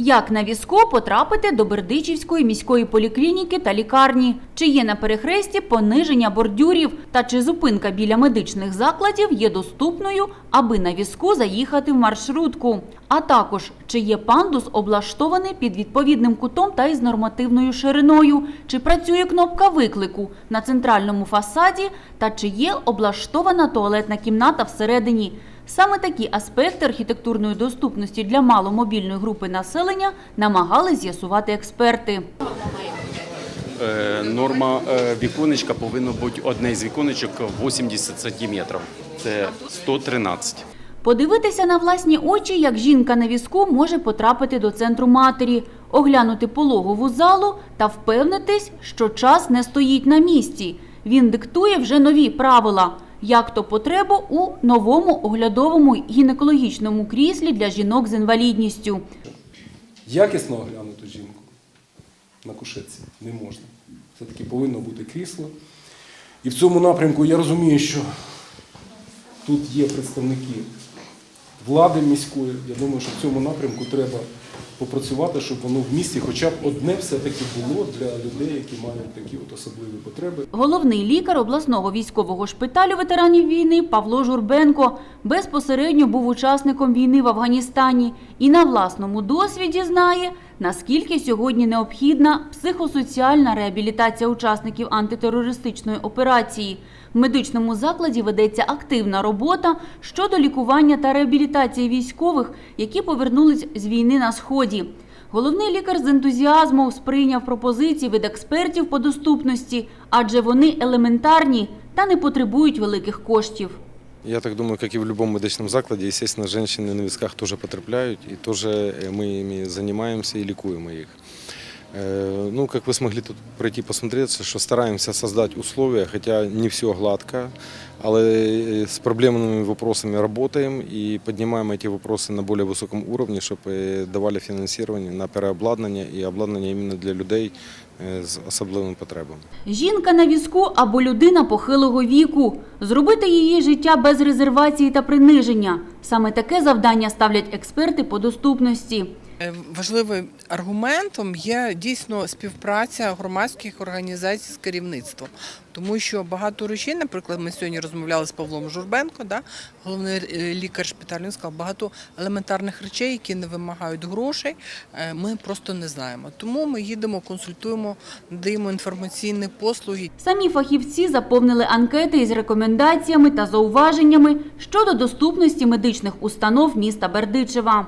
Як на візку потрапити до Бердичівської міської поліклініки та лікарні? Чи є на перехресті пониження бордюрів та чи зупинка біля медичних закладів є доступною, аби на візку заїхати в маршрутку? А також чи є пандус облаштований під відповідним кутом та із нормативною шириною? Чи працює кнопка виклику на центральному фасаді? Та чи є облаштована туалетна кімната всередині? Саме такі аспекти архітектурної доступності для маломобільної групи населення намагались з'ясувати експерти. Е, Норма е, віконечка повинно бути одне з віконечок 80 сантиметрів. Це 113. Подивитися на власні очі, як жінка на візку може потрапити до центру матері, оглянути пологову залу та впевнитись, що час не стоїть на місці. Він диктує вже нові правила, як то потребу у новому оглядовому гінекологічному кріслі для жінок з інвалідністю. Якісно оглянути жінку на кушетці не можна. Все-таки повинно бути крісло. І в цьому напрямку я розумію, що тут є представники влади міської. Я думаю, що в цьому напрямку треба попрацювати, щоб воно в місті хоча б одне все-таки було для людей, які мають такі от особливі потреби. Головний лікар обласного військового шпиталю ветеранів війни Павло Журбенко безпосередньо був учасником війни в Афганістані і на власному досвіді знає, наскільки сьогодні необхідна психосоціальна реабілітація учасників антитерористичної операції. В медичному закладі ведеться активна робота щодо лікування та реабілітації військових, які повернулись з війни на сході. Головний лікар з ентузіазмом сприйняв пропозиції від експертів по доступності, адже вони елементарні та не потребують великих коштів. Я так думаю, как и в любом медичном закладе, естественно, женщины на висках тоже потрапляют, и тоже э, мы ими занимаемся и ликуем их. Э, Ну, как вы смогли тут пройти посмотреться, що стараємося создать условия, хотя не все гладко, але э, з проблемними вопросами работаем і піднімаємо ці вопроси на більш високому уровні, щоб э, давали фінансування на переобладнання і обладнання іменно для людей э, з особливими потребами. Жінка на візку або людина похилого віку. Зробити її життя без резервації та приниження. Саме таке завдання ставлять експерти по доступності. Е, Важливим аргументом є дійсно співпраця громадських організацій з керівництвом, тому що багато речей, наприклад, ми сьогодні розмовляли з Павлом Журбенко, да, головний е, лікар шпиталю, сказав, багато елементарних речей, які не вимагають грошей, е, ми просто не знаємо. Тому ми їдемо, консультуємо, надаємо інформаційні послуги. Самі фахівці заповнили анкети із рекомендаціями та зауваженнями щодо доступності медичних установ міста Бердичева.